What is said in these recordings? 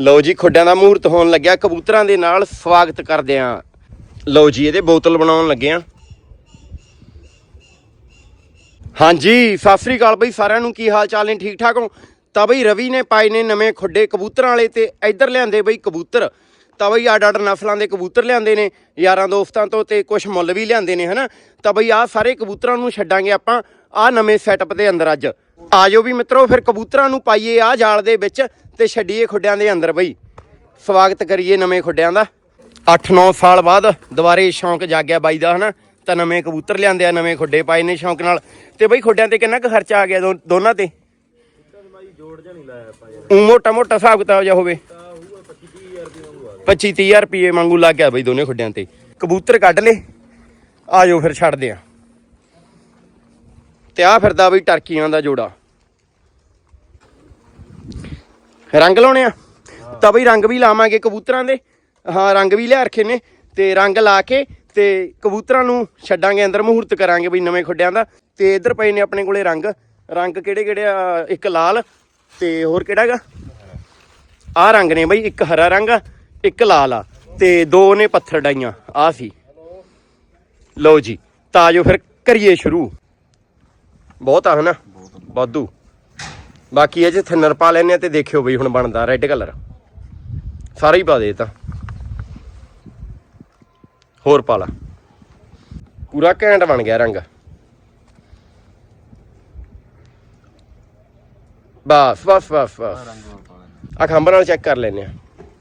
ਲਓ ਜੀ ਖੁੱਡਿਆਂ ਦਾ ਮੂਹਰਤ ਹੋਣ ਲੱਗਿਆ। ਕਬੂਤਰਾਂ ਦੇ ਨਾਲ ਸਵਾਗਤ ਕਰਦੇ ਆਂ ਲਓ ਜੀ, ਇਹਦੇ ਬੋਤਲ ਬਣਾਉਣ ਲੱਗੇ ਆਂ ਹਾਂਜੀ, ਸਤਿ ਸ੍ਰੀ ਅਕਾਲ ਬਈ, ਸਾਰਿਆਂ ਨੂੰ ਕੀ ਹਾਲ ਚਾਲ ਨੇ? ਠੀਕ ਠਾਕ ਹੋ? ਤਾਂ ਬਈ, ਰਵੀ ਨੇ ਪਾਏ ਨੇ ਨਵੇਂ ਖੁੱਡੇ ਕਬੂਤਰਾਂ ਵਾਲੇ ਤੇ ਇੱਧਰ ਲਿਆਂਦੇ ਬਈ ਕਬੂਤਰ। ਤਾਂ ਬਈ ਅੱਡ ਅੱਡ ਨਸਲਾਂ ਦੇ ਕਬੂਤਰ ਲਿਆਂਦੇ ਨੇ, ਯਾਰਾਂ ਦੋਸਤਾਂ ਤੋਂ ਤੇ ਕੁਝ ਮੁੱਲ ਵੀ ਲਿਆਂਦੇ ਨੇ, ਹਨਾ? ਤਾਂ ਬਈ, ਆਹ ਸਾਰੇ ਕਬੂਤਰਾਂ ਨੂੰ ਛੱਡਾਂਗੇ ਆਪਾਂ, ਆਹ ਨਵੇਂ ਸੈਟਅਪ ਦੇ ਅੰਦਰ ਅੱਜ। ਆਜੋ ਵੀ ਮਿੱਤਰੋ, ਫਿਰ ਕਬੂਤਰਾਂ ਨੂੰ ਪਾਈਏ ਆਹ ਜਾਲ ਦੇ ਵਿੱਚ ਤੇ ਛੱਡੀਏ ਖੁੱਡਿਆਂ ਦੇ ਅੰਦਰ ਬਈ। ਸਵਾਗਤ ਕਰੀਏ ਨਵੇਂ ਖੁੱਡਿਆਂ ਦਾ। 8-9 ਸਾਲ ਬਾਅਦ ਦੁਬਾਰੇ ਸ਼ੌਂਕ ਜਾਗਿਆ ਬਾਈ ਦਾ, ਹਨਾ? ਤਾਂ ਨਵੇਂ ਕਬੂਤਰ ਲਿਆਂਦੇ ਆ, ਨਵੇਂ ਖੁੱਡੇ ਪਾਏ ਨੇ ਸ਼ੌਂਕ ਨਾਲ। ਤੇ ਬਈ ਖੁੱਡਿਆਂ ਤੇ ਕਿੰਨਾ ਕੁ ਖਰਚਾ ਆ ਗਿਆ ਦੋ- ਦੋਨਾਂ ਤੇ? ਉਹ ਮੋਟਾ ਮੋਟਾ ਹਿਸਾਬ ਕਿਤਾਬ ਜਾ ਹੋਵੇ। 25 30000 ਰੁਪਏ ਵਾਂਗੂ ਲੱਗ ਗਿਆ ਬਈ ਦੋਨੇ ਖੁੱਡਿਆਂ ਤੇ। ਕਬੂਤਰ ਕੱਢ ਲੇ ਆਜੋ ਫਿਰ ਛੱਡਦੇ ਆ। ਤੇ ਆ ਫਿਰਦਾ ਬਈ ਟਰਕੀਆਂ ਦਾ ਜੋੜਾ। ਰੰਗ ਲਾਉਣੇ ਆ। ਤਾਂ ਬਈ ਰੰਗ ਵੀ ਲਾਵਾਂਗੇ ਕਬੂਤਰਾਂ ਦੇ। ਹਾਂ ਰੰਗ ਵੀ ਲਿਆ ਰੱਖੇ ਨੇ ਤੇ ਰੰਗ ਲਾ ਕੇ ਤੇ ਕਬੂਤਰਾਂ ਨੂੰ ਛੱਡਾਂਗੇ ਅੰਦਰ ਮਹੂਰਤ ਕਰਾਂਗੇ ਬਈ ਨਵੇਂ ਖੁੱਡਿਆਂ ਦਾ। ਤੇ ਇੱਧਰ ਪਏ ਨੇ ਆਪਣੇ ਕੋਲੇ ਰੰਗ। ਰੰਗ ਕਿਹੜੇ ਕਿਹੜੇ ਆ? ਇੱਕ ਲਾਲ ਤੇ ਹੋਰ ਕਿਹੜਾ ਹੈਗਾ? ਆਹ ਰੰਗ ਨੇ ਬਈ ਇੱਕ ਹਰਾ ਰੰਗ ਆ ਇੱਕ ਲਾਲ ਆ। ਤੇ ਦੋ ਨੇ ਪੱਥਰ ਡਾਈਆਂ ਆ ਸੀ। ਲਓ ਜੀ ਤਾਂ ਆਜੋ ਫਿਰ ਕਰੀਏ ਸ਼ੁਰੂ। ਬਹੁਤ ਆ ਹਨਾ? ਵਾਧੂ। ਬਾਕੀ ਇਹ ਚ ਥਿਨਰ ਪਾ ਲੈਨੇ ਆ ਤੇ ਦੇਖਿਓ ਬਈ ਹੁਣ ਬਣਦਾ ਰੈੱਡ ਕਲਰ ਸਾਰਾ ਹੀ ਪਾ ਦੇ ਤਾਂ। ਹੋਰ ਪਾ ਲਾ। ਪੂਰਾ ਘੈਂਟ ਬਣ ਗਿਆ ਰੰਗ। ਬਸ ਬਸ ਬਸ ਬਸ। ਆ। ਖੰਭ ਨਾਲ ਚੈੱਕ ਕਰ ਲੈਨੇ ਆ।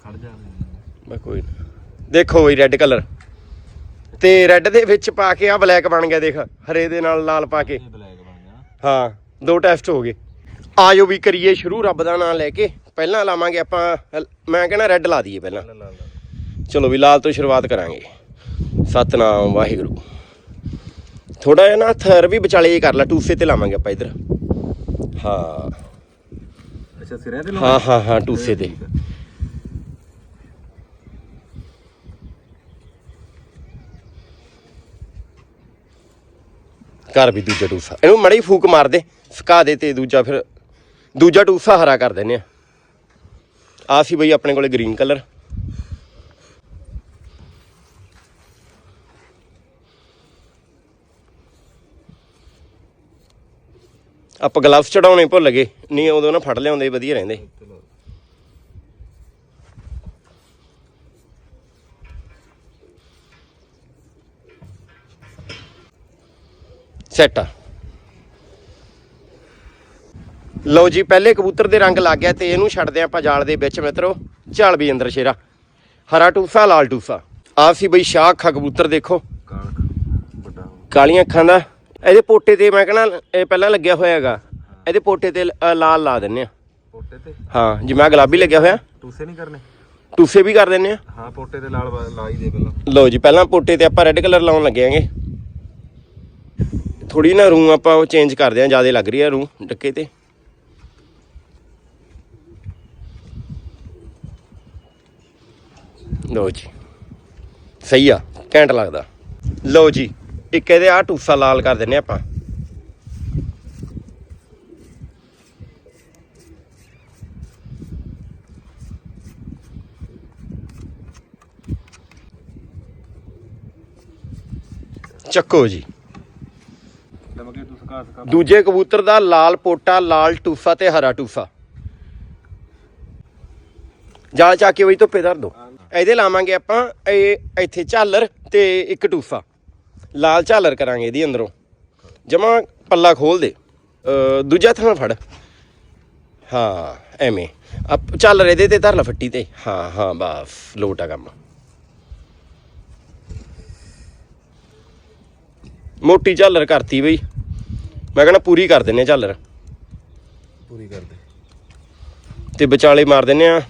ਖੜ ਜਾ ਬਸ ਕੋਈ ਨਾ। ਦੇਖੋ ਬਈ ਰੈੱਡ ਕਲਰ ਤੇ ਰੈੱਡ ਦੇ ਵਿੱਚ ਪਾ ਕੇ ਆ ਬਲੈਕ ਬਣ ਗਿਆ ਦੇਖ। ਹਰੇ ਦੇ ਨਾਲ ਲਾਲ ਪਾ ਕੇ। ਹਾਂ ਦੋ ਟੈਸਟ ਹੋ ਗਏ। ਆਜੋ ਵੀ ਕਰੀਏ ਸ਼ੁਰੂ ਰੱਬ ਦਾ ਨਾਮ ਲੈ ਕੇ। ਪਹਿਲਾਂ ਲਾਵਾਂਗੇ ਆਪਾਂ ਮੈਂ ਕਹਿੰਦਾ ਰੈੱਡ ਲਾ ਦਈਏ ਪਹਿਲਾਂ। ਚਲੋ ਵੀ ਲਾਲ ਤੋਂ ਸ਼ੁਰੂਆਤ ਕਰਾਂਗੇ। ਸਤਨਾਮ ਵਾਹਿਗੁਰੂ। ਥੋੜਾ ਜਿਹਾ ਨਾ ਥਰ ਵੀ ਵਿਚਾਲੇ ਕਰ ਲਾ ਟੂਸੇ ਤੇ ਲਾਵਾਂਗੇ ਆਪਾਂ ਇਧਰ। ਹਾਂ। ਅੱਛਾ ਸਿਰੇ ਤੇ ਹਾਂ ਹਾਂ ਹਾਂ ਟੂਸੇ ਤੇ। ਕਰ ਵੀ ਦੂਜਾ ਟੂਸਾ। ਇਹਨੂੰ ਮੜੀ ਫੂਕ ਮਾਰ ਦੇ ਸੁਕਾ ਦੇ ਤੇ ਦੂਜਾ ਫਿਰ ਦੂਜਾ ਟੂਸਾ ਹਰਾ ਕਰ ਦਿੰਨੇ ਆ। ਆ ਸੀ ਬਈ ਆਪਣੇ ਕੋਲੇ ਗ੍ਰੀਨ ਕਲਰ। ਆਪਾਂ ਗਲਵਸ ਚੜਾਉਣੇ ਭੁੱਲ ਗਏ। ਨਹੀਂ, ਉਦੋਂ ਨਾ ਫੜ ਲਿਆਉਂਦੇ ਵਧੀਆ ਰਹਿੰਦੇ। ਸੈੱਟ ਆ। ਲਓ ਜੀ ਪਹਿਲੇ ਕਬੂਤਰ ਦੇ ਰੰਗ ਲੱਗ ਗਿਆ ਤੇ ਇਹਨੂੰ ਛੱਡਦੇ ਆਪਾਂ ਜਾਲ ਦੇ ਵਿੱਚ ਮਿੱਤਰੋ ਝਾਲ ਵੀ ਅੰਦਰ ਸ਼ੇਰਾ। ਹਰਾ ਟੂਸਾ ਲਾਲ ਟੂਸਾ। ਆਹ ਸੀ ਬਈ ਸ਼ਾਹ ਅੱਖਾਂ ਕਬੂਤਰ ਦੇਖੋ। ਕਾਲੀਆਂ ਅੱਖਾਂ ਦਾ। ਇਹਦੇ ਪੋਟੇ ਤੇ ਮੈਂ ਕਹਣਾ ਇਹ ਪਹਿਲਾਂ ਲੱਗਿਆ ਹੋਇਆ ਹੈਗਾ। ਇਹਦੇ ਪੋਟੇ ਤੇ ਲਾਲ ਲਾ ਦਿੰਨੇ ਆ। ਪੋਟੇ ਤੇ? ਹਾਂ ਜਿਵੇਂ ਆਹ ਗੁਲਾਬੀ ਲੱਗਿਆ ਹੋਇਆ। ਟੂਸੇ ਨਹੀਂ ਕਰਨੇ? ਟੂਸੇ ਵੀ ਕਰ ਦਿੰਨੇ ਆ। ਹਾਂ ਪੋਟੇ ਤੇ ਲਾਲ ਲਾ ਹੀ ਦੇ ਪਹਿਲਾਂ। ਲਓ ਜੀ ਪਹਿਲਾਂ ਪੋਟੇ ਤੇ ਆਪਾਂ ਰੈੱਡ ਕਲਰ ਲਾਉਣ ਲੱਗੇ ਆਂਗੇ ਥੋੜੀ ਨਾ ਰੂ ਆਪਾਂ ਉਹ ਚੇਂਜ ਕਰਦੇ ਆਂ ਜ਼ਿਆਦਾ ਲੱਗ ਰਹੀ ਆ ਰੂ ਡੱਕੇ ਤੇ। ਲੋ ਜੀ। ਸਹੀ ਆ, ਘੈਂਟ ਲੱਗਦਾ। ਲਓ ਜੀ, ਇੱਕ ਇਹਦੇ ਆ ਟੂਸਾ ਲਾਲ ਕਰ ਦਿੰਨੇ ਆਪਾਂ। ਚੱਕੋ ਜੀ। ਦੂਜੇ ਕਬੂਤਰ ਦਾ ਲਾਲ ਪੋਟਾ, ਲਾਲ ਟੂਸਾ ਤੇ ਹਰਾ ਟੂਸਾ। ਜਾਲ ਚਾ ਕੇ ਬਈ ਧੁੱਪੇ ਧਰ ਦੋ। ਇਹਦੇ ਲਾਵਾਂਗੇ ਆਪਾਂ ਇਹ ਇੱਥੇ ਝਾਲਰ ਤੇ ਇੱਕ ਟੂਸਾ ਲਾਲ ਝਾਲਰ ਕਰਾਂਗੇ ਇਹਦੀ ਅੰਦਰੋਂ। ਜਮਾ ਪੱਲਾ ਖੋਲ ਦੇ। ਦੂਜਾ ਥਾਂ ਫੜ। ਹਾਂ ਐਵੇਂ। ਅਪ ਝਾਲਰ ਇਹਦੇ ਤੇ ਧਰ ਲਾ ਫੱਟੀ ਤੇ। ਹਾਂ ਹਾਂ ਬਸ ਲੋਟ ਕੰਮ। ਮੋਟੀ ਝਾਲਰ ਕਰਤੀ ਬਈ। ਮੈਂ ਕਹਿੰਦਾ ਪੂਰੀ ਕਰ ਦਿੰਨੇ ਝਾਲਰ। ਪੂਰੀ ਕਰ ਦੇ। ਤੇ ਵਿਚਾਲੇ ਮਾਰ ਦਿੰਨੇ ਆ।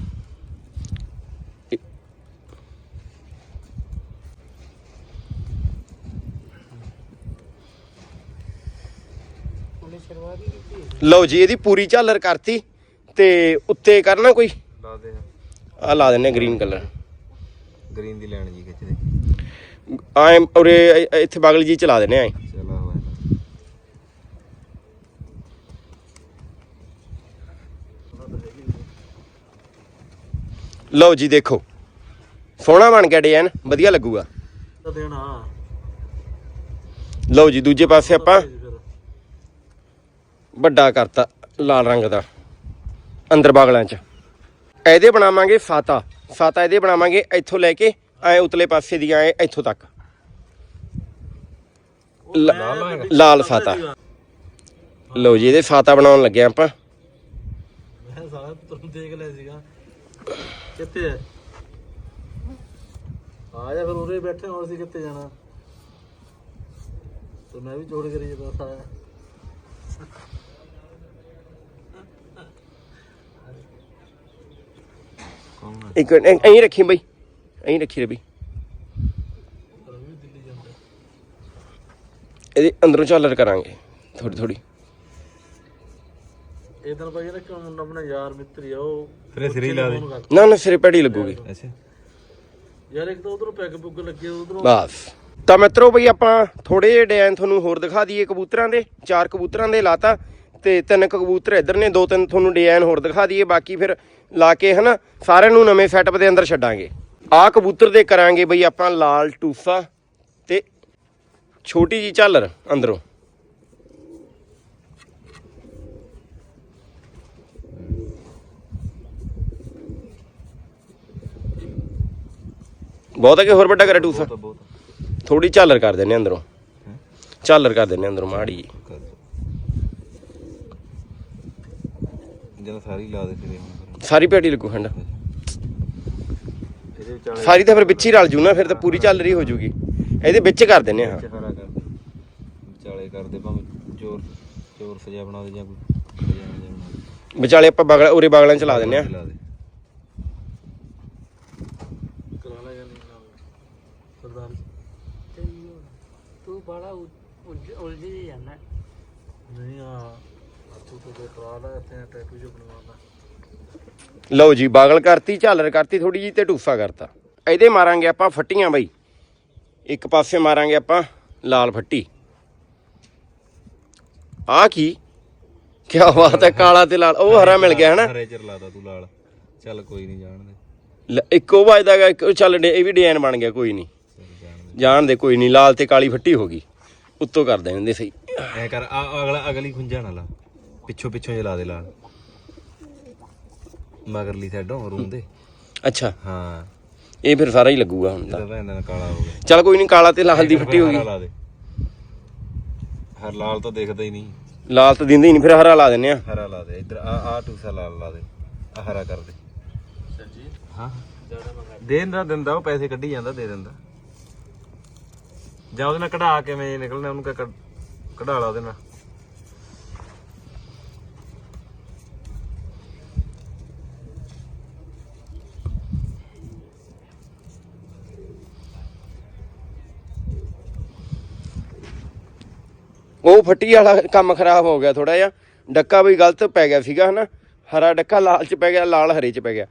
ਲਓ ਜੀ ਇਹਦੀ ਪੂਰੀ ਝਾਲਰ ਕਰਤੀ ਤੇ ਉੱਤੇ ਕਰਨਾ ਕੋਈ? ਲਾ ਦੇ ਆ। ਲਾ ਦਿੰਨੇ ਗ੍ਰੀਨ ਕਲਰ ਗ੍ਰੀਨ ਦੀ ਲੈਣ ਜੀ ਖਿੱਚ ਦੇ। ਆਏ ਉਰੇ ਇੱਥੇ ਬਗਲ ਜੀ ਚਲਾ ਦਿੰਨੇ ਆ ਚਲਾ ਹੋਇਆ ਲਓ ਜੀ ਦੇਖੋ। ਸੋਹਣਾ ਬਣ ਗਿਆ ਡਿਜ਼ਾਈਨ ਵਧੀਆ ਲੱਗੂਗਾ। ਦੇਣਾ। ਲਓ ਜੀ ਦੂਜੇ ਪਾਸੇ ਆਪਾਂ ਵੱਡਾ ਕਰਤਾ ਲਾਲ ਰੰਗ ਦਾ ਅੰਦਰ ਬਾਗਲਾਂ 'ਚ। ਇਹਦੇ ਬਣਾਵਾਂਗੇ ਸਾਤਾ ਸਾਤਾ ਇਹਦੇ ਬਣਾਵਾਂਗੇ ਇੱਥੋਂ ਲੈ ਕੇ ਐ ਉਤਲੇ ਪਾਸੇ ਦੀ ਐ ਇੱਥੋਂ ਤੱਕ। ਲਾਲ ਸਾਤਾ ਲਓ ਜੀ ਇਹਦੇ ਸਾਤਾ ਬਣਾਉਣ ਲੱਗੇ ਆਪਾਂ। ਮੈਂ ਸਾਰਾ ਤੁਰੰਤ ਦੇਖ ਲਿਆ ਸੀਗਾ। ਕਿੱਥੇ ਹੈ ਆ ਜਾ ਫਿਰ ਉਰੇ ਬੈਠੇ ਹੋਰ ਸੀ ਕਿੱਥੇ ਜਾਣਾ? ਤੇ ਮੈਂ ਵੀ ਜੋੜ ਕਰੀ ਜਾਂਦਾ ਸਾਰਾ ਕੌਣ ਹੈ ਇੱਕ ਐਂ ਰੱਖੀ ਬਈ ਐਂ ਰੱਖੀ ਦਿੱਲੀ ਜਾਂਦਾ ਇਹਦੇ ਅੰਦਰੋਂ ਝਾਲਰ ਕਰਾਂਗੇ ਥੋੜੀ ਥੋੜੀ ਦਿਨ ਭਾਈ ਨਾ ਕਿਉਂ ਮੁੰਡਾ ਆਪਣਾ ਯਾਰ ਮਿੱਤਰ ਆ ਉਹ ਫਿਰ ਇਹ ਸਿਰੇ ਹੀ ਲਾ ਦੇ। ਫੋਨ ਕਰ- ਨਾ ਨਾ ਸਿਰੇ ਪੈੜੀ ਲੱਗੂਗੀ। ਅੱਛਾ। ਯਾਰ ਇੱਕ ਤਾਂ ਉਧਰੋਂ ਪੈਗ ਪੁੱਗ ਲੱਗੇ ਉਧਰੋਂ ਬਸ। ਤਾਂ ਮਿੱਤਰੋ ਬਈ ਆਪਾਂ ਥੋੜੇ ਜਿਹੇ ਡਿਜ਼ਾਈਨ ਤੁਹਾਨੂੰ ਹੋਰ ਦਿਖਾ ਦਈਏ ਕਬੂਤਰਾਂ ਦੇ। ਚਾਰ ਕਬੂਤਰਾਂ ਦੇ ਲਾਤਾ ਤੇ ਤਿੰਨ ਕੁ ਕਬੂਤਰ ਇੱਧਰ ਨੇ ਦੋ ਤਿੰਨ ਤੁਹਾਨੂੰ ਡਿਜ਼ਾਈਨ ਹੋਰ ਦਿਖਾ ਦਈਏ। ਬਾਕੀ ਫਿਰ ਲਾ ਕੇ ਹਨਾ ਸਾਰਿਆਂ ਨੂੰ ਨਵੇਂ ਸੈਟਅਪ ਦੇ ਅੰਦਰ ਛੱਡਾਂਗੇ। ਆਹ ਕਬੂਤਰ ਦੇ ਕਰਾਂਗੇ ਬਈ ਆਪਾਂ ਲਾਲ ਟੂਸਾ ਤੇ ਛੋਟੀ ਜੀ ਝਾਲਰ ਅੰਦਰੋਂ। ਬਹੁਤ ਕਿ ਹੋਰ ਵੱਡਾ ਕਰੇ ਬਹੁਤ ਥੋੜੀ ਝਾਲਰ ਕਰ ਦਿੰਨੇ ਅੰਦਰੋਂ। ਝਾਲਰ ਕਰ ਦਿੰਨੇ ਅੰਦਰੋਂ ਮਾੜੀ ਜਿਹੀ। ਕਰ ਦੋ ਜਨਾ ਸਾਰੀ ਲਾ ਦੇ ਫਿਰ ਹੁਣ। ਸਾਰੀ ਭੇਟੀ ਲੱਗੂ ਖੰਡ। ਇਹਦੇ ਵਿਚਾਲੇ ਸਾਰੀ ਤਾਂ ਫਿਰ ਵਿੱਚ ਹੀ ਰਲ ਜੂ ਨਾ ਫਿਰ ਤਾਂ ਪੂਰੀ ਝਾਲਰ ਹੀ ਹੋ ਜੂਗੀ। ਇਹਦੇ ਵਿੱਚ ਕਰ ਦਿੰਨੇ ਹਾਂ। ਵਿੱਚ ਹਰਾ ਕਰ ਦੇ। ਵਿਚਾਲੇ ਕਰ ਦੇ ਭਾਵੇਂ ਚੋਰ ਚੋਰ ਸਜਾ ਬਣਾ ਦੇ ਜਾਂ ਕੋਈ ਸਜਾ ਬਣਾ ਦੇ। ਵਿਚਾਲੇ ਆਪਾਂ ਬਗਲਾ ਉਰੇ ਬਗਲਾਂ ਚ ਲਾ ਦਿੰਨੇ ਆ ਲਾ ਦੇ। ਕਰਾ ਲੈ ਜਾਂ ਨਹੀਂ ਨਾਲ ਸਰਦਾਰ ਤੂੰ ਬੜਾ ਉਲਝ ਜਾਂਦਾ ਨਹੀਂ ਆ ਤੂੰ ਤਾਂ ਕਰਾ ਲੈ ਇੱਥੇ ਟੈਟੂ ਜੋ ਬਣਵਾਉਣਾ ਲਓ ਜੀ ਬਾਗਲ ਕਰਤੀ ਝਾਲਰ ਕਰਤੀ ਥੋੜੀ ਜੀ ਤੇ ਟੂਸਾ ਕਰਤਾ। ਇਹਦੇ ਮਾਰਾਂਗੇ ਆਪਾਂ ਫੱਟੀਆਂ ਬਈ। ਇੱਕ ਪਾਸੇ ਮਾਰਾਂਗੇ ਆਪਾਂ ਲਾਲ ਫੱਟੀ। ਆ ਕੀ? ਕੀ ਬਾਤ ਹੈ ਕਾਲਾ ਤੇ ਲਾਲ। ਉਹ ਹਰਾ ਮਿਲ ਗਿਆ ਹਨਾ? ਹਰੇ ਚਿਰ ਲਾਦਾ ਤੂੰ ਲਾਲ। ਚੱਲ ਕੋਈ ਨਹੀਂ ਜਾਣ ਦੇ। ਇੱਕੋ ਵੱਜਦਾ ਗਾ ਇੱਕ ਚੱਲ ਇਹ ਵੀ ਡਿਜ਼ਾਈਨ ਬਣ ਗਿਆ ਕੋਈ ਨਹੀਂ। ਚੱਲ ਜਾਣ ਦੇ। ਜਾਣ ਦੇ ਕੋਈ ਨਹੀਂ ਲਾਲ ਤੇ ਕਾਲੀ ਫੱਟੀ ਹੋ ਗਈ। ਉੱਤੋਂ ਕਰ ਦੇਣਦੇ ਸਹੀ। ਐ ਕਰ ਆ ਅਗਲਾ ਅਗਲੀ ਖੁੰਝਾ ਨਾ ਲਾ ਪਿੱਛੋਂ ਪਿੱਛੋਂ ਜੇ ਲਾ ਦੇ ਲਾਲ। ਮਗਰਲੀ ਸਾਈਡੋਂ ਰੂਮ ਦੇ। ਅੱਛਾ। ਹਾਂ। ਇਹ ਫਿਰ ਸਾਰਾ ਹੀ ਲੱਗੂਗਾ ਹੁਣ ਤਾਂ। ਜਿਹਦਾ ਭੈਣ ਦਾ ਕਾਲਾ ਹੋ ਗਿਆ। ਚੱਲ ਕੋਈ ਨਹੀਂ ਕਾਲਾ ਤੇ ਲਾਲ ਦੀ ਫੱਟੀ ਹੋ ਗਈ। ਲਾ ਦੇ। ਹਰ ਲਾਲ ਤਾਂ ਦਿਖਦਾ ਹੀ ਨਹੀਂ। ਲਾਲ ਤਾਂ ਦਿੰਦੇ ਹੀ ਨਹੀਂ ਫਿਰ ਹਰਾ ਲਾ ਦਿੰਨੇ ਆ। ਹਰਾ ਲਾ ਦੇ ਇੱਧਰ ਆ ਆ ਟੂਸਾ ਲਾਲ ਲਾ ਦੇ। ਆ ਹਰਾ ਕਰ ਦੇ। ਜੀ ਹਾਂ। ਮੰਗਾ ਦੇ ਦਿੰਦਾ ਦਿੰਦਾ ਉਹ ਪੈਸੇ ਕੱਢੀ ਜਾਂਦਾ ਦੇ ਦਿੰਦਾ। ਜਾਂ ਉਹਦੇ ਨਾਲ ਕਢਾ ਕਿਵੇਂ ਨਿਕਲਣਾ ਉਹਨੂੰ ਕਢਾ ਲਾ ਉਹਦੇ ਨਾਲ। ਉਹ ਫੱਟੀ ਵਾਲਾ ਕੰਮ ਖਰਾਬ ਹੋ ਗਿਆ ਥੋੜਾ ਜਿਹਾ। ਡੱਕਾ ਵੀ ਗਲਤ ਪੈ ਗਿਆ ਸੀਗਾ, ਹਨਾ? ਹਰਾ ਡੱਕਾ ਲਾਲ ਚ ਪੈ ਗਿਆ, ਲਾਲ ਹਰੇ ਚ ਪੈ ਗਿਆ।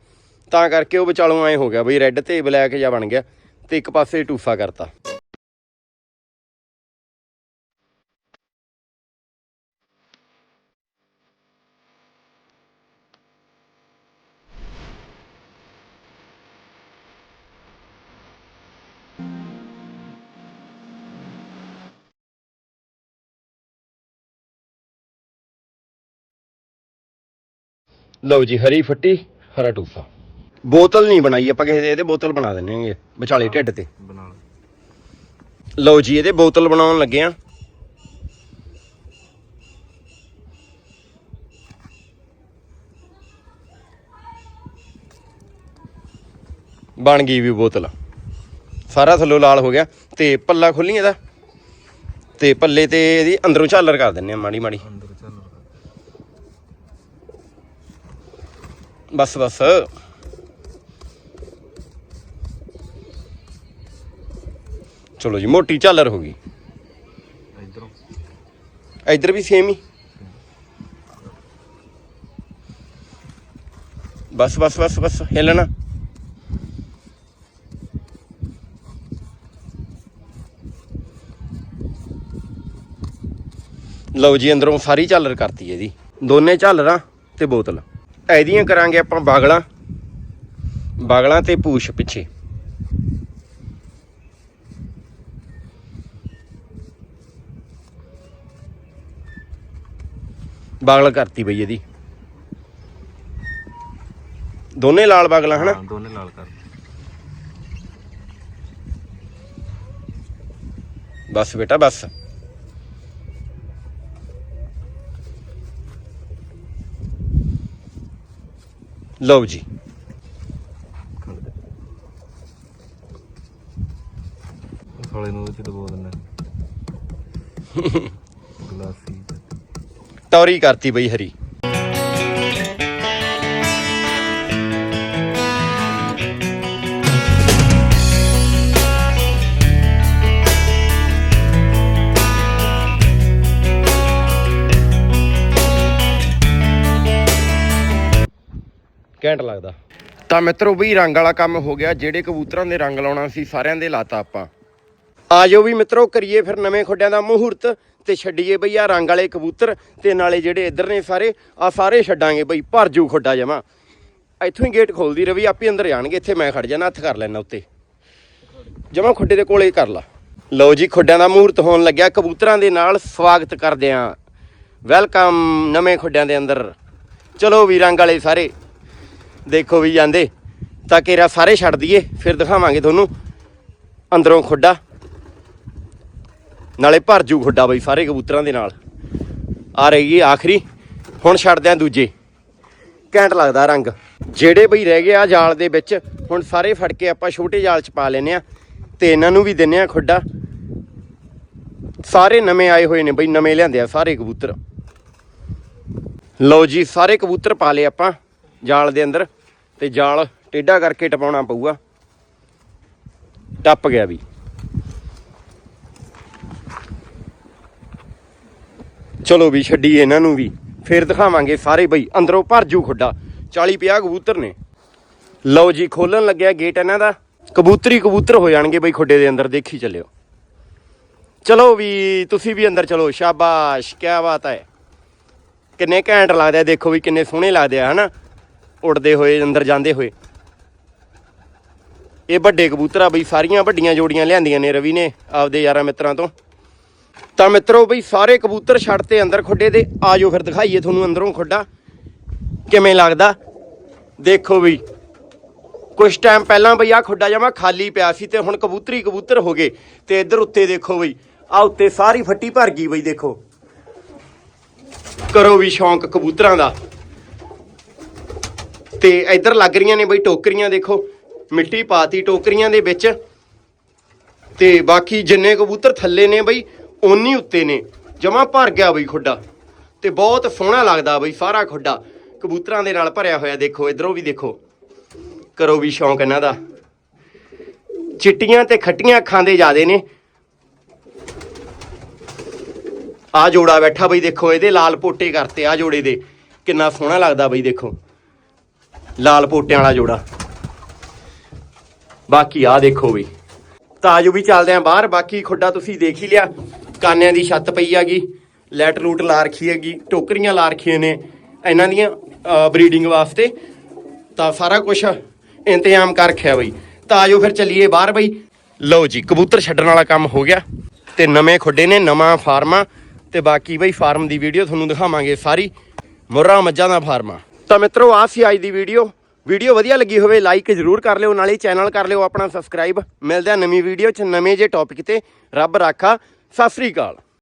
ਤਾਂ ਕਰਕੇ ਉਹ ਵਿਚਾਲੋਂ ਐ ਹੋ ਗਿਆ ਬਈ ਰੈੱਡ ਤੇ ਬਲੈਕ ਜਿਹਾ ਬਣ ਗਿਆ ਤੇ ਇੱਕ ਪਾਸੇ ਟੂਫਾ ਕਰਤਾ। ਲਓ ਜੀ ਹਰੀ ਫੱਟੀ ਹਰਾ ਟੂਫਾ। ਬੋਤਲ ਨਹੀਂ ਬਣਾਈ ਆਪਾਂ ਕਿਸੇ ਦੇ ਇਹਦੇ ਬੋਤਲ ਬਣਾ ਦਿੰਨੇ ਆਂਗੇ ਵਿਚਾਲੇ ਢਿੱਡ ਤੇ। ਬਣਾ ਲਓ ਜੀ ਇਹਦੇ ਬੋਤਲ ਬਣਾਉਣ ਲੱਗੇ ਆ। ਬਣ ਗਈ ਵੀ ਬੋਤਲ। ਸਾਰਾ ਥੱਲੋਂ ਲਾਲ ਹੋ ਗਿਆ ਤੇ ਪੱਲਾ ਖੁੱਲੀ ਇਹਦਾ। ਤੇ ਪੱਲੇ ਤੇ ਇਹਦੀ ਅੰਦਰੋਂ ਝਾਲਰ ਕਰ ਦਿੰਨੇ ਆ ਮਾੜੀ ਮਾੜੀ ਅੰਦਰ ਚੱਲ ਬਸ ਬਸ। ਚਲੋ ਜੀ ਮੋਟੀ ਝਾਲਰ ਹੋ ਗਈ। ਇਧਰੋਂ। ਇੱਧਰ ਵੀ ਸੇਮ ਹੀ। ਬਸ ਬਸ ਬਸ ਬਸ ਹਿੱਲਣਾ। ਲਓ ਜੀ ਅੰਦਰੋਂ ਸਾਰੀ ਝਾਲਰ ਕਰਤੀ ਇਹਦੀ। ਦੋਨੇ ਝਾਲਰਾਂ ਤੇ ਬੋਤਲ। ਇਹਦੀਆਂ ਕਰਾਂਗੇ ਆਪਾਂ ਬਾਗਲਾਂ। ਬਗਲਾਂ ਤੇ ਪੂਛ ਪਿੱਛੇ। ਬਗਲ ਕਰਤੀ ਬਈ ਇਹਦੀ। ਦੋਨੇ ਲਾਲ ਬਗਲਾਂ ਹਨਾ? ਦੋਨੇ ਲਾਲ ਕਰ ਬਸ ਬੇਟਾ ਬਸ। ਲਓ ਜੀ। ਸਾਲੇ ਨੂੰ ਉਹਦੇ ਚ ਦਬੋ ਦਿੰਦਾ ਗਲਾਸੀ ਟੌਰੀ ਕਰਤੀ ਬਈ ਹਰੀ। ਘੈਂਟ ਲੱਗਦਾ। ਤਾਂ ਮਿੱਤਰੋ ਬਈ ਰੰਗ ਵਾਲਾ ਕੰਮ ਹੋ ਗਿਆ, ਜਿਹੜੇ ਕਬੂਤਰਾਂ ਦੇ ਰੰਗ ਲਾਉਣਾ ਸੀ, ਸਾਰਿਆਂ ਦੇ ਲਾਤਾ ਆਪਾਂ। ਆਜੋ ਵੀ ਮਿੱਤਰੋ, ਕਰੀਏ ਫਿਰ ਨਵੇਂ ਖੁੱਡਿਆਂ ਦਾ ਮਹੂਰਤ ਤੇ ਛੱਡੀਏ ਬਈ ਆ ਰੰਗ ਵਾਲੇ ਕਬੂਤਰ ਤੇ ਨਾਲੇ ਜਿਹੜੇ ਇੱਧਰ ਨੇ ਸਾਰੇ ਆ ਸਾਰੇ ਛੱਡਾਂਗੇ ਬਈ, ਭਰ ਜੂ ਖੁੱਡਾ ਜਮਾ। ਇੱਥੋਂ ਹੀ ਗੇਟ ਖੋਲਦੀ ਰਵੀ, ਆਪੇ ਅੰਦਰ ਜਾਣਗੇ, ਇੱਥੇ ਮੈਂ ਖੜ ਜਾਣਾ ਹੱਥ ਕਰ ਲੈਣਾ ਉੱਤੇ। ਜਮਾ ਖੁੱਡੇ ਦੇ ਕੋਲੇ ਕਰ ਲਾ। ਲਓ ਜੀ, ਖੁੱਡਿਆਂ ਦਾ ਮਹੂਰਤ ਹੋਣ ਲੱਗਿਆ, ਕਬੂਤਰਾਂ ਦੇ ਨਾਲ ਸਵਾਗਤ ਕਰਦੇ ਆਂ। ਵੈਲਕਮ ਨਵੇਂ ਖੁੱਡਿਆਂ ਦੇ ਅੰਦਰ। ਚਲੋ ਵੀ ਰੰਗ ਵਾਲੇ ਸਾਰੇ। ਦੇਖੋ ਵੀ ਜਾਂਦੇ। ਤਾਂ ਕੇਰਾ ਸਾਰੇ ਛੱਡ ਦਈਏ, ਫਿਰ ਦਿਖਾਵਾਂਗੇ ਤੁਹਾਨੂੰ। ਅੰਦਰੋਂ ਖੁੱਡਾ। ਨਾਲੇ ਭਰ ਜੂ ਖੁੱਡਾ ਬਈ ਸਾਰੇ ਕਬੂਤਰਾਂ ਦੇ ਨਾਲ। ਆ ਰਹੀ ਹੈ ਆਖਰੀ। ਹੁਣ ਛੱਡਦੇ ਆ ਦੂਜੇ। ਘੈਂਟ ਲੱਗਦਾ ਰੰਗ। ਜਿਹੜੇ ਬਈ ਰਹਿ ਗਏ ਆ ਜਾਲ ਦੇ ਵਿੱਚ, ਹੁਣ ਸਾਰੇ ਫੜ ਕੇ ਆਪਾਂ ਛੋਟੇ ਜਾਲ ਚ ਪਾ ਲੈਨੇ ਆ। ਤੇ ਇਹਨਾਂ ਨੂੰ ਵੀ ਦਿੰਨੇ ਆ ਖੁੱਡਾ। ਸਾਰੇ ਨਵੇਂ ਆਏ ਹੋਏ ਨੇ ਬਈ, ਨਵੇਂ ਲਿਆਂਦੇ ਆ ਸਾਰੇ ਕਬੂਤਰ। ਲਓ ਜੀ, ਸਾਰੇ ਕਬੂਤਰ ਪਾ ਲਏ ਆਪਾਂ ਜਾਲ ਦੇ ਅੰਦਰ। ਤੇ ਜਾਲ ਟੇਢਾ ਕਰਕੇ ਟਪਾਉਣਾ ਪਊਗਾ। ਟੱਪ ਗਿਆ ਵੀ। ਚਲੋ ਵੀ ਛੱਡੀਏ ਇਹਨਾਂ ਨੂੰ ਵੀ। ਫੇਰ ਦਿਖਾਵਾਂਗੇ ਸਾਰੇ ਬਈ, ਅੰਦਰੋਂ ਭਰ ਜੂ ਖੁੱਡਾ। 40 50 ਕਬੂਤਰ ਨੇ। ਲਓ ਜੀ, ਖੋਲਣ ਲੱਗਿਆ ਗੇਟ ਇਹਨਾਂ ਦਾ। ਕਬੂਤਰੀ ਕਬੂਤਰ ਹੋ ਜਾਣਗੇ ਬਈ ਖੁੱਡੇ ਦੇ ਅੰਦਰ, ਦੇਖੀ ਚੱਲਿਓ। ਚਲੋ ਵੀ ਤੁਸੀਂ ਵੀ ਅੰਦਰ ਚਲੋ, ਸ਼ਾਬਾਸ਼ ਕੀ ਬਾਤ ਹੈ। ਕਿੰਨੇ ਘੈਂਟ ਲੱਗਦੇ ਆ ਦੇਖੋ ਵੀ ਕਿੰਨੇ ਸੋਹਣੇ ਲੱਗਦੇ ਆ, ਹਨਾ? ਉੜਦੇ ਹੋਏ, ਅੰਦਰ ਜਾਂਦੇ ਹੋਏ। ਇਹ ਵੱਡੇ ਕਬੂਤਰ ਆ ਬਈ, ਸਾਰੀਆਂ ਵੱਡੀਆਂ ਜੋੜੀਆਂ ਲਿਆਂਦੀਆਂ ਨੇ ਰਵੀ ਨੇ ਆਪਦੇ ਯਾਰਾਂ ਮਿੱਤਰਾਂ ਤੋਂ। ਤਾਂ ਮਿੱਤਰੋ ਬਈ, ਸਾਰੇ ਕਬੂਤਰ ਛੱਡ ਤੇ ਅੰਦਰ ਖੁੱਡੇ ਦੇ ਆਜੋ ਫਿਰ ਦਿਖਾਈਏ ਤੁਹਾਨੂੰ ਅੰਦਰੋਂ ਖੁੱਡਾ ਕਿਵੇਂ ਲੱਗਦਾ। ਦੇਖੋ ਬਈ ਕੁਝ ਟਾਈਮ ਪਹਿਲਾਂ ਬਈ ਆ ਖੁੱਡਾ ਜਮਾ ਖਾਲੀ ਪਿਆ ਸੀ ਤੇ ਹੁਣ ਕਬੂਤਰੀ ਕਬੂਤਰ ਹੋ ਗਏ। ਤੇ ਇੱਧਰ ਉੱਤੇ ਦੇਖੋ ਬਈ ਆ ਉੱਤੇ ਸਾਰੀ ਫੱਟੀ ਭਰ ਗਈ ਬਈ, ਦੇਖੋ। ਕਰੋ ਵੀ ਸ਼ੌਂਕ ਕਬੂਤਰਾਂ ਦਾ। ਤੇ ਇੱਧਰ ਲੱਗ ਰਹੀਆਂ ਨੇ ਬਈ ਟੋਕਰੀਆਂ, ਦੇਖੋ। ਮਿੱਟੀ ਪਾਤੀ ਟੋਕਰੀਆਂ ਦੇ ਵਿੱਚ। ਤੇ ਬਾਕੀ ਜਿੰਨੇ ਕਬੂਤਰ ਥੱਲੇ ਨੇ ਬਈ, ਓਨੀ ਉੱਤੇ ਨੇ। ਜਮਾ ਭਰ ਗਿਆ ਬਈ ਖੁੱਡਾ। ਤੇ ਬਹੁਤ ਸੋਹਣਾ ਲੱਗਦਾ ਬਈ ਸਾਰਾ ਖੁੱਡਾ। ਕਬੂਤਰਾਂ ਦੇ ਨਾਲ ਭਰਿਆ ਹੋਇਆ, ਦੇਖੋ, ਇਧਰੋਂ ਵੀ ਦੇਖੋ। ਕਰੋ ਵੀ ਸ਼ੌਂਕ ਇਹਨਾਂ ਦਾ। ਚਿੱਟੀਆਂ ਤੇ ਖੱਟੀਆਂ ਅੱਖਾਂ ਦੇ ਜਿਆਦੇ ਨੇ। ਆ ਜੋੜਾ ਬੈਠਾ ਬਈ, ਦੇਖੋ, ਇਹਦੇ ਲਾਲ ਪੋਟੇ ਕਰਤੇ ਆ ਜੋੜੇ ਦੇ। ਕਿੰਨਾ ਸੋਹਣਾ ਲੱਗਦਾ ਬਈ, ਦੇਖੋ। ਲਾਲ ਪੋਟਿਆਂ ਵਾਲਾ ਜੋੜਾ। ਬਾਕੀ ਆ ਦੇਖੋ ਵੀ। ਤਾਂ ਆਜੋ ਵੀ ਚੱਲਦੇ ਆਂ ਬਾਹਰ, ਬਾਕੀ ਖੁੱਡਾ ਤੁਸੀਂ ਦੇਖ ਹੀ ਲਿਆ। ਕਾਨਿਆਂ ਦੀ ਛੱਤ ਪਈ ਹੈਗੀ, ਲੈਟ ਰੂਟ ਲਾ ਰੱਖੀ ਹੈਗੀ, ਟੋਕਰੀਆਂ ਲਾ ਰੱਖੀਆਂ ਨੇ ਇਹਨਾਂ ਦੀਆਂ ਬਰੀਡਿੰਗ ਵਾਸਤੇ। ਤਾਂ ਸਾਰਾ ਕੁਝ ਇੰਤਜ਼ਾਮ ਕਰ ਰੱਖਿਆ ਬਈ। ਤਾਂ ਆਜੋ ਫਿਰ ਚੱਲੀਏ ਬਾਹਰ ਬਈ। ਲਓ ਜੀ, ਕਬੂਤਰ ਛੱਡਣ ਵਾਲਾ ਕੰਮ ਹੋ ਗਿਆ ਤੇ ਨਵੇਂ ਖੁੱਡੇ ਨੇ, ਨਵਾਂ ਫਾਰਮਾ ਤੇ ਬਾਕੀ ਬਈ ਫਾਰਮ ਦੀ ਵੀਡੀਓ ਤੁਹਾਨੂੰ ਦਿਖਾਵਾਂਗੇ ਸਾਰੀ। ਮੁਰਰਾ ਮੱਝਾਂ ਦਾ ਫਾਰਮਾ ਤਾਂ ਮਿੱਤਰੋ, ਆਹ ਸੀ ਅੱਜ ਦੀ ਵੀਡੀਓ ਵੀਡੀਓ ਵਧੀਆ ਲੱਗੀ ਹੋਵੇ ਲਾਈਕ ਜ਼ਰੂਰ ਕਰ ਲਿਓ, ਨਾਲੇ ਚੈਨਲ ਕਰ ਲਿਓ ਆਪਣਾ ਸਬਸਕ੍ਰਾਈਬ ਮਿਲਦੇ ਆ ਨਵੀਂ ਵੀਡੀਓ 'ਚ, ਨਵੇਂ ਜੇ ਟੌਪਿਕ ਤੇ। ਰੱਬ ਰਾਖਾ, ਸਤਿ ਸ੍ਰੀ ਅਕਾਲ।